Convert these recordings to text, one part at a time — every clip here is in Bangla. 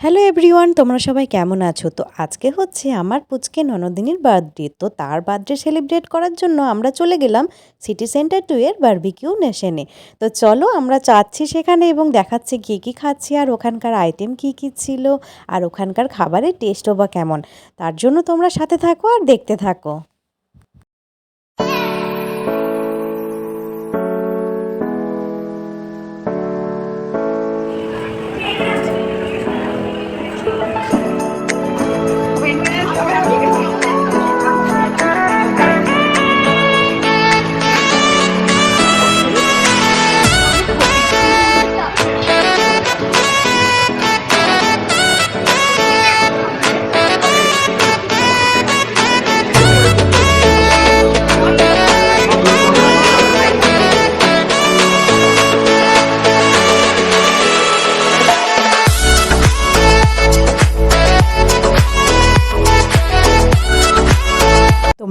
হ্যালো এভরিওয়ান তোমরা সবাই কেমন আছো? তো আজকে হচ্ছে আমার পুচকে ননদিনীর বার্থডে তো তার বার্থডে সেলিব্রেট করার জন্য আমরা চলে গেলাম সিটি সেন্টার টু এর বার্বিকিউ নেশনে তো চলো আমরা চাচ্ছি সেখানে এবং দেখাচ্ছি কী কী খাচ্ছি আর ওখানকার আইটেম কী কী ছিল আর ওখানকার খাবারের টেস্টও বা কেমন। তার জন্য তোমরা সাথে থাকো আর দেখতে থাকো।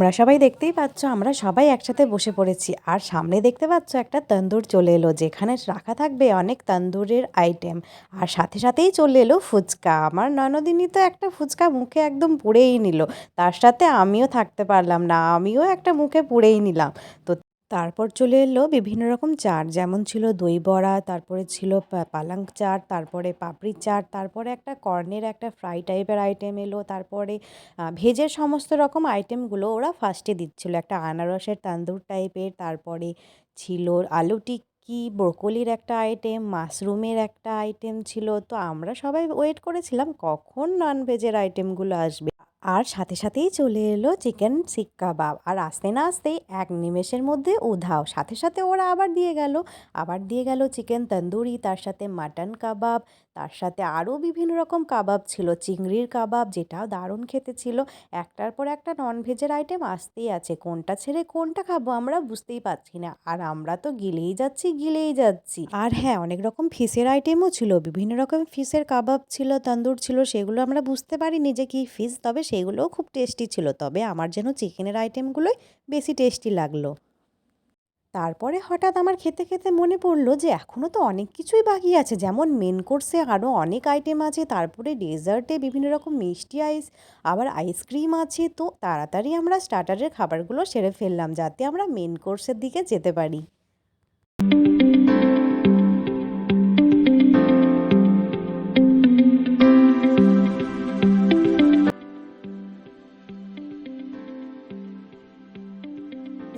তোমরা সবাই দেখতেই পাচ্ছ, আমরা সবাই একসাথে বসে পড়েছি। আর সামনে দেখতে পাচ্ছ, একটা তন্দুর চলে এলো, যেখানে রাখা থাকবে অনেক তন্দুরের আইটেম আর সাথে সাথেই চলে এলো ফুচকা। আমার ননদিনী তো একটা ফুচকা মুখে একদম পুড়েই নিল। তার সাথে আমিও থাকতে পারলাম না, আমিও একটা মুখে পুড়েই নিলাম। তো তারপর চলে এলো বিভিন্ন রকম চাট, যেমন ছিল দই বড়া, তারপরে ছিল পালাং চাট, তারপরে পাপড়ি চাট, তারপরে একটা কর্নের একটা ফ্রাই টাইপের আইটেম এলো, তারপরে ভেজের সমস্ত রকম আইটেমগুলো ওরা ফার্স্টে দিচ্ছিল। একটা আনারসের তান্দুর টাইপের, তারপরে ছিল আলু টিক্কি, ব্রোকলির একটা আইটেম মাশরুমের একটা আইটেম ছিল। তো আমরা সবাই ওয়েট করেছিলাম কখন নন ভেজের আইটেমগুলো আসবে। আর সাথে সাথেই চলে এলো চিকেন শিক কাবাব। আর আসতে না আসতেই এক নিমেষের মধ্যে উধাও। সাথে সাথে ওরা আবার দিয়ে গেল। আবার দিয়ে গেল চিকেন তন্দুরি, তার সাথে মাটন কাবাব, তার সাথে আরও বিভিন্ন রকম কাবাব ছিল। চিংড়ির কাবাব যেটাও দারুণ খেতে ছিল। একটার পর একটা ননভেজের আইটেম আসতেই আছে। কোনটা ছেড়ে কোনটা খাব আমরা বুঝতেই পারছি না। আর আমরা তো গিলেই যাচ্ছি গিলেই যাচ্ছি। আর হ্যাঁ অনেক রকম ফিশের আইটেমও ছিল। বিভিন্ন রকম ফিশের কাবাব ছিল, তন্দুর ছিল, সেগুলো আমরা বুঝতে পারিনি যে কী ফিশ তবে সেগুলোও খুব টেস্টি ছিল, তবে আমার যেন চিকেনের আইটেমগুলোই বেশি টেস্টি লাগল। তারপরে হঠাৎ আমার খেতে খেতে মনে পড়ল যে এখনও তো অনেক কিছুই বাকি আছে। যেমন মেন কোর্সে আরও অনেক আইটেম আছে, তারপরে ডেজার্টে বিভিন্ন রকম মিষ্টি আইস আবার আইসক্রিম আছে। তো তাড়াতাড়ি আমরা স্টার্টারের খাবারগুলো সেরে ফেললাম, যাতে আমরা মেন কোর্সের দিকে যেতে পারি।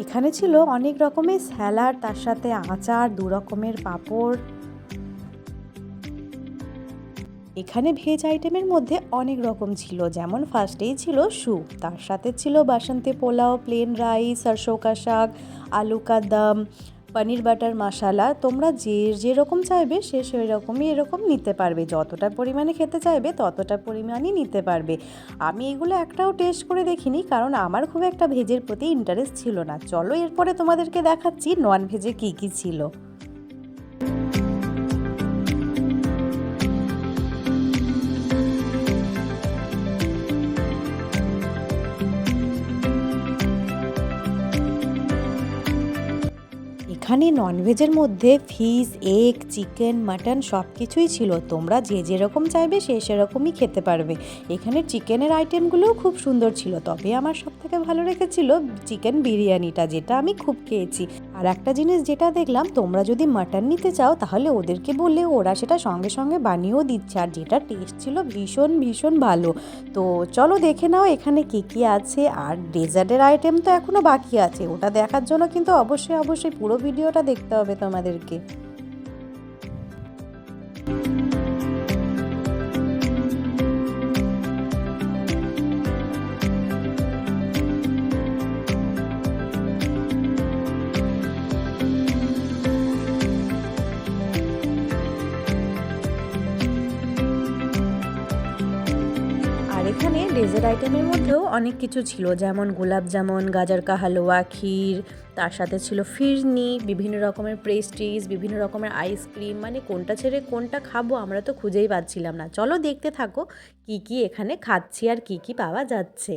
এখানে ছিল অনেক রকমের স্যালাড, তার সাথে আচার, দু রকমের পাঁপড়। এখানে ভেজ আইটেমের মধ্যে অনেক রকম ছিল, যেমন ফার্স্টেই ছিল স্যুপ তার সাথে ছিল বাসন্তী পোলাও প্লেন রাইস সরষো কা শাক আলু কা দম পনির বাটার মশালা, তোমরা যে যেরকম চাইবে সে সেই রকমই এরকম নিতে পারবে। যতটা পরিমাণে খেতে চাইবে, ততটা পরিমাণই নিতে পারবে। আমি এগুলো একটাও টেস্ট করে দেখিনি, কারণ আমার খুব একটা ভেজের প্রতি ইন্টারেস্ট ছিল না। চলো এরপরে তোমাদেরকে দেখাচ্ছি নন ভেজে কী কী ছিল। এখানে ননভেজের মধ্যে ফিশ এগ চিকেন মাটন সব কিছুই ছিল। তোমরা যে যেরকম চাইবে সে সেরকমই খেতে পারবে। এখানে চিকেনের আইটেমগুলোও খুব সুন্দর ছিল। তবে আমার সব থেকে ভালো রেখেছিল চিকেন বিরিয়ানিটা, যেটা আমি খুব খেয়েছি। আর একটা জিনিস যেটা দেখলাম, তোমরা যদি মাটন নিতে চাও, তাহলে ওদেরকে বললে ওরা সেটা সঙ্গে সঙ্গে বানিয়েও দিচ্ছে। আর যেটা টেস্ট ছিল ভীষণ ভীষণ ভালো। তো চলো দেখে নাও এখানে কী কী আছে। আর ডেজার্টের আইটেম তো এখনও বাকি আছে। ওটা দেখার জন্য কিন্তু অবশ্যই অবশ্যই পুরো ভিডিওটা দেখতে হবে তোমাদেরকে। এখানে আইটেমের মধ্যেও অনেক কিছু ছিল, যেমন গোলাপ জামুন, গাজার কা হালুয়া, ক্ষীর, তার সাথে ছিল ফিরনি, বিভিন্ন রকমের পেস্ট্রিজ বিভিন্ন রকমের আইসক্রিম মানে কোনটা ছেড়ে কোনটা খাব আমরা তো খুঁজেই পাচ্ছিলাম না। চলো দেখতে থাকো কি কি এখানে খাচ্ছি আর কি কি পাওয়া যাচ্ছে।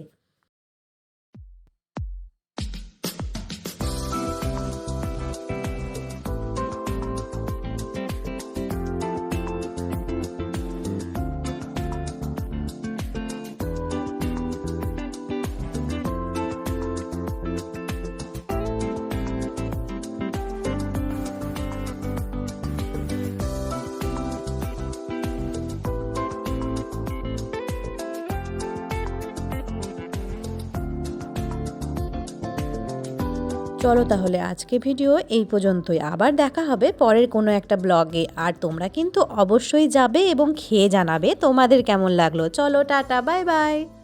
চলো তাহলে আজকে ভিডিও এই পর্যন্তই। আবার দেখা হবে পরের কোনো একটা ব্লগে। আর তোমরা কিন্তু অবশ্যই যাবে এবং খেয়ে জানাবে তোমাদের কেমন লাগল। চলো টাটা, বাই বাই।